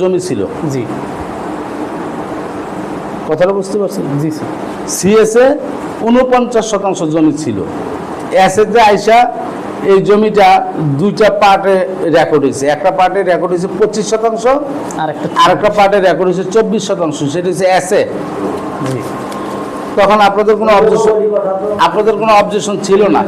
জমি ছিল। জি। কথাটা বুঝতে পারছেন? জি সিএসএ উনপঞ্চাশ শতাংশ জমি ছিল। এসএতে আইসা এই জমিটা দুইটা পার্টে রেকর্ড হয়েছে। একটা পার্টে রেকর্ড হয়েছে পঁচিশ শতাংশ আর একটা আর পার্টে রেকর্ড হয়েছে চব্বিশ শতাংশ। সেটা হচ্ছে এসএ তখন আপনাদের কোনো অবজেকশন আপনাদের কোনো অবজেকশন ছিল না?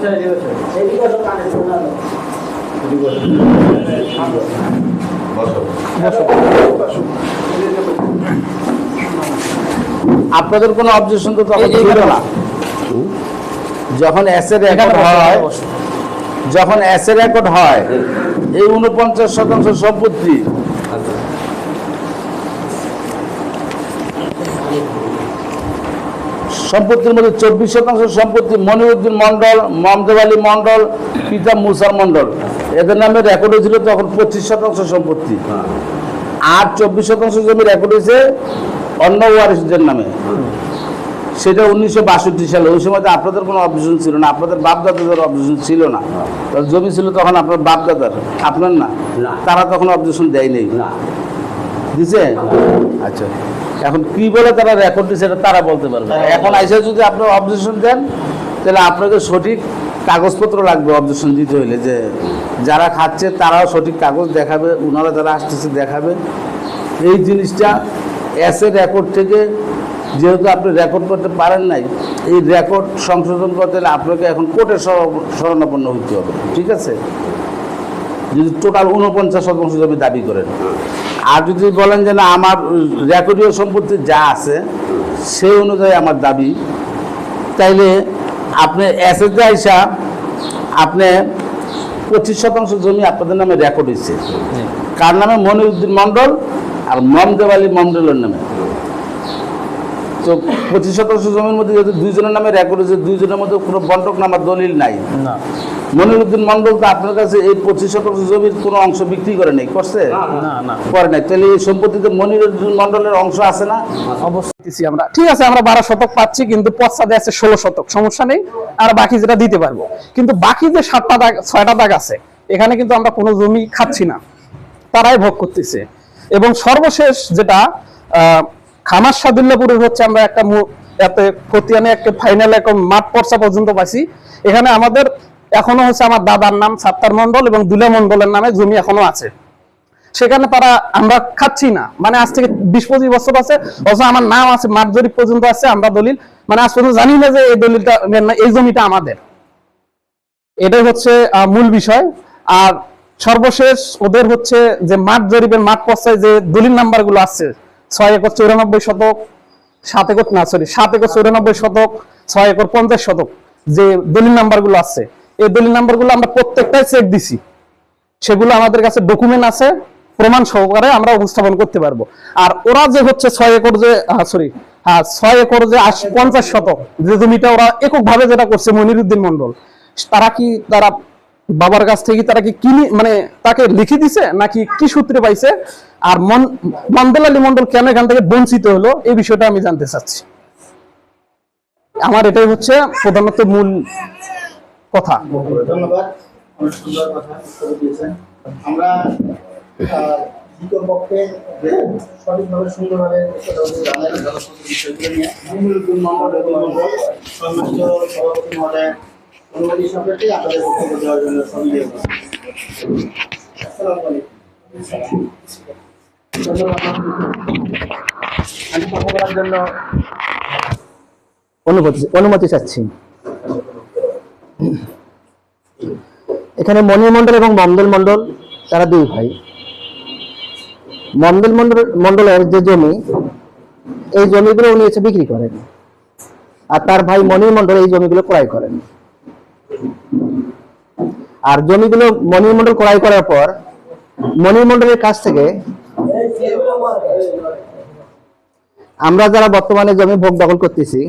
আপনাদের কোনো অবজেকশন তো তখন ছিল না। যখন অ্যাসের রেকর্ড হয় যখন অ্যাসের রেকর্ড হয় এই উনপঞ্চাশ শতাংশ সম্পত্তি সম্পত্তির মধ্যে চব্বিশ শতাংশ সম্পত্তি মনিরুদ্দিন মন্ডল মমদেব আলী মন্ডল পিতা মুসার মন্ডল এদের নামে রেকর্ড হয়েছিল তখন পঁচিশ শতাংশ সম্পত্তি। আর চব্বিশ শতাংশ জমি রেকর্ড হয়েছে অন্য ওয়ারিসদের নামে। সেটা উনিশশো বাষট্টি সালে। ওই সময় আপনাদের কোনো অবজেকশন ছিল না। আপনাদের বাপ দাদাদের অবজেকশন ছিল না। জমি ছিল তখন আপনার বাপ দাদার আপনার না। তারা তখন অবজেকশন দেয়নি। না। দিছে আচ্ছা। এখন কি বলে তারা রেকর্ড দিচ্ছে এটা তারা বলতে পারবে এখন আইসা যদি আপনার অবজেকশন দেন, তাহলে আপনাকে সঠিক কাগজপত্র লাগবে অবজেকশন দিতে হইলে যে যারা খাচ্ছে তারাও সঠিক কাগজ দেখাবে ওনারা যারা আসতেছে দেখাবে। এই জিনিসটা এসে রেকর্ড থেকে যেহেতু আপনি রেকর্ড করতে পারেন নাই, এই রেকর্ড সংশোধন করতে হলে আপনাকে এখন কোর্টের শর- শরণাপন্ন হতে হবে, ঠিক আছে? যদি টোটাল উনপঞ্চাশ শতাংশ জমি দাবি করেন। আর যদি বলেন যে না আমার রেকর্ডীয় সম্পত্তি যা আছে সেই অনুযায়ী আমার দাবি। তাইলে আপনি এসএসে আইসা আপনি পঁচিশ শতাংশ জমি আপনাদের নামে রেকর্ড হয়েছে কার নামে? মনিরুদ্দিন মণ্ডল আর মমদেব আলী মণ্ডলের নামে। তো পঁচিশ শতাংশ জমির মধ্যে যেহেতু দুইজনের নামে রেকর্ড হয়েছে দুইজনের মধ্যে কোনো বন্টক নামার দলিল নাই। না। মনিরুদ্দিন মন্ডল তো আপনার কাছে এই পঁচিশ শতাংশ জমির কোনো অংশ বিক্রি করে নাই করছে? করে নাই। তাহলে এই সম্পত্তিতে মনিরুদ্দিন মন্ডলের অংশ আছে না? অবশ্যই আমরা। ঠিক আছে আমরা বারো শতক পাচ্ছি কিন্তু আছে ষোলো শতক। সমস্যা নেই আর বাকি যেটা দিতে পারব। কিন্তু বাকি যে সাতটা দাগ ছয়টা দাগ আছে এখানে কিন্তু আমরা কোনো জমি খাচ্ছি না। তারাই ভোগ করতেছে। এবং সর্বশেষ যেটা আহ, খামার সাদুল্লাপুরের হচ্ছে আমরা একটা এতে খতিয়ানে একটা ফাইনাল এখন মাঠ পর্চা পর্যন্ত পাইছি। এখানে আমাদের এখনও হচ্ছে আমার দাদার নাম সাত্তার মন্ডল এবং দুলা মন্ডলের নামে জমি এখনও আছে। সেখানে তারা আমরা খাচ্ছি না। মানে আজ থেকে বিশ পঁচিশ বছর আছে, অথচ আমার নাম আছে, মাঠ জরিপ পর্যন্ত আছে, আমরা দলিল মানে আজ পর্যন্ত জানি না যে এই দলিলটা এই জমিটা আমাদের। এটাই হচ্ছে মূল বিষয়। আর সর্বশেষ ওদের হচ্ছে যে মাঠ জরিপের মাঠ পর্যায়ে যে দলিল নাম্বারগুলো আছে ছয় একর চৌরানব্বই শতক, সাত একর, না সরি সাত একর চৌরানব্বই শতক, ছয় একর পঞ্চাশ শতক যে দলিল নাম্বারগুলো আছে, এই দলিল নাম্বারগুলো আমরা প্রত্যেকটাই চেক দিছি। সেগুলো আমাদের কাছে ডকুমেন্ট আছে, প্রমাণ সহকারে আমরা উপস্থাপন করতে পারব। আর ওরা যে হচ্ছে ছয় একর যে সরি হ্যাঁ ছয় একর যে পঞ্চাশ শতক, যে জমিটা ওরা এককভাবে যেটা করছে মনিরুদ্দিন মন্ডল তারা কি, তারা বাবার কাছ থেকে তারা কি কিনি মানে তাকে লিখে দিছে, নাকি কি সূত্রে পাইছে? আর মন, মন্ডল কেন এখান থেকে বঞ্চিত হলো? এই বিষয়টা আমি জানতে চাচ্ছি। আমার এটাই হচ্ছে প্রধানত মূল কথা। ধন্যবাদ। অনুমতি সাপেক্ষে আপনাদের বক্তব্য দেওয়ার জন্য সঙ্গে আসসালামু আলাইকুম। ধন্যবাদ আমি কথা বলার জন্য অনুমতি অনুমতি চাচ্ছি। এখানে মণি মন্ডল এবং মমদল মন্ডল তারা দুই ভাই। মমদল মন্ডল মন্ডলের যে জমি এই জমিগুলো উনি এসে বিক্রি করেন। আর তার ভাই মণি মন্ডল এই জমিগুলো ক্রয় করেন। আর জমিগুলো মনিমন্ডল ক্রয় করার পর মনিমন্ডলের কাছ থেকে আমরা যারা বর্তমানে জমি ভোগ দখল করতেছি